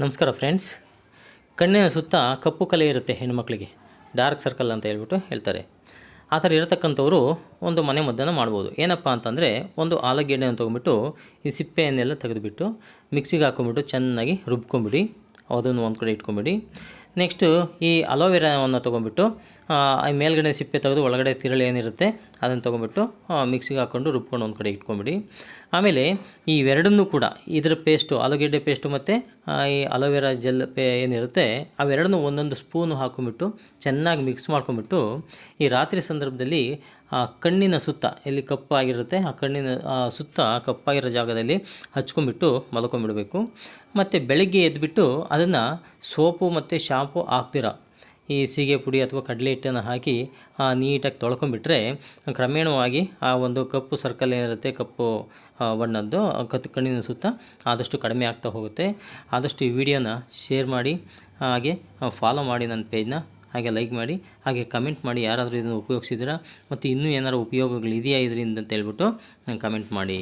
ನಮಸ್ಕಾರ ಫ್ರೆಂಡ್ಸ್. ಕಣ್ಣಿನ ಸುತ್ತ ಕಪ್ಪು ಕಲೆ ಇರುತ್ತೆ ಹೆಣ್ಣುಮಕ್ಕಳಿಗೆ ಡಾರ್ಕ್ ಸರ್ಕಲ್ ಅಂತ ಹೇಳ್ಬಿಟ್ಟು ಹೇಳ್ತಾರೆ. ಆ ಥರ ಇರತಕ್ಕಂಥವರು ಒಂದು ಮನೆ ಮದ್ದನ್ನು ಮಾಡ್ಬೋದು. ಏನಪ್ಪ ಅಂತಂದರೆ ಒಂದು ಆಲೂಗೆಡ್ಡೆಯನ್ನು ತೊಗೊಂಬಿಟ್ಟು ಈ ಸಿಪ್ಪೆಯನ್ನೆಲ್ಲ ತೆಗೆದುಬಿಟ್ಟು ಮಿಕ್ಸಿಗೆ ಹಾಕೊಂಬಿಟ್ಟು ಚೆನ್ನಾಗಿ ರುಬ್ಕೊಂಬಿಡಿ ಅದನ್ನು ಒಂದು ಕಡೆ ಇಟ್ಕೊಂಬಿಡಿ ನೆಕ್ಸ್ಟು ಈ ಅಲೋವೆರಾವನ್ನು ತೊಗೊಂಬಿಟ್ಟು ಮೇಲ್ಗಡೆ ಸಿಪ್ಪೆ ತೆಗೆದು ಒಳಗಡೆ ತಿರಳು ಏನಿರುತ್ತೆ, ಅದನ್ನು ತೊಗೊಂಬಿಟ್ಟು ಮಿಕ್ಸಿಗೆ ಹಾಕ್ಕೊಂಡು ರುಬ್ಕೊಂಡು ಒಂದು ಕಡೆ ಇಟ್ಕೊಂಬಿಡಿ. ಆಮೇಲೆ ಈ ಇವೆರಡನ್ನೂ ಕೂಡ, ಇದರ ಪೇಸ್ಟು ಆಲೂಗೆಡ್ಡೆ ಪೇಸ್ಟು ಮತ್ತು ಈ ಅಲೋವೆರಾ ಜೆಲ್ ಪೇ ಏನಿರುತ್ತೆ, ಅವೆರಡನ್ನೂ ಒಂದೊಂದು ಸ್ಪೂನು ಹಾಕೊಂಬಿಟ್ಟು ಚೆನ್ನಾಗಿ ಮಿಕ್ಸ್ ಮಾಡ್ಕೊಂಬಿಟ್ಟು ಈ ರಾತ್ರಿ ಸಂದರ್ಭದಲ್ಲಿ, ಆ, ಕಣ್ಣಿನ ಸುತ್ತ, ಎಲ್ಲಿ ಕಪ್ಪಾಗಿರುತ್ತೆ ಆ ಕಣ್ಣಿನ ಸುತ್ತ ಕಪ್ಪಾಗಿರೋ ಜಾಗದಲ್ಲಿ ಹಚ್ಕೊಂಬಿಟ್ಟು ಮಲ್ಕೊಂಬಿಡಬೇಕು ಮತ್ತು ಬೆಳಗ್ಗೆ ಎದ್ದುಬಿಟ್ಟು ಅದನ್ನು ಸೋಪು ಮತ್ತು ಶಾಂಪು ಹಾಕ್ದಿರ ಈ ಸೀಗೆ ಪುಡಿ ಅಥವಾ ಕಡಲೆ ಹಿಟ್ಟನ್ನು ಹಾಕಿ ನೀಟಾಗಿ ತೊಳ್ಕೊಂಬಿಟ್ರೆ ಕ್ರಮೇಣವಾಗಿ ಆ ಒಂದು ಕಪ್ಪು ಸರ್ಕಲ್ ಏನಿರುತ್ತೆ, ಕಪ್ಪು ಬಣ್ಣದ್ದು ಕತ್ತು ಕಣ್ಣಿನ ಸುತ್ತ ಆದಷ್ಟು ಕಡಿಮೆ ಆಗ್ತಾ ಹೋಗುತ್ತೆ. ಆದಷ್ಟು ಈ ವಿಡಿಯೋನ ಶೇರ್ ಮಾಡಿ, ಹಾಗೆ ಫಾಲೋ ಮಾಡಿ ನನ್ನ ಪೇಜ್ನ ಹಾಗೆ ಲೈಕ್ ಮಾಡಿ, ಹಾಗೆ ಕಮೆಂಟ್ ಮಾಡಿ ಯಾರಾದರೂ ಇದನ್ನು ಉಪಯೋಗಿಸಿದ್ದೀರಾ, ಮತ್ತು ಇನ್ನೂ ಉಪಯೋಗಗಳು ಇದೆಯಾ ಇದರಿಂದ ಅಂತ ಹೇಳ್ಬಿಟ್ಟು ಕಮೆಂಟ್ ಮಾಡಿ.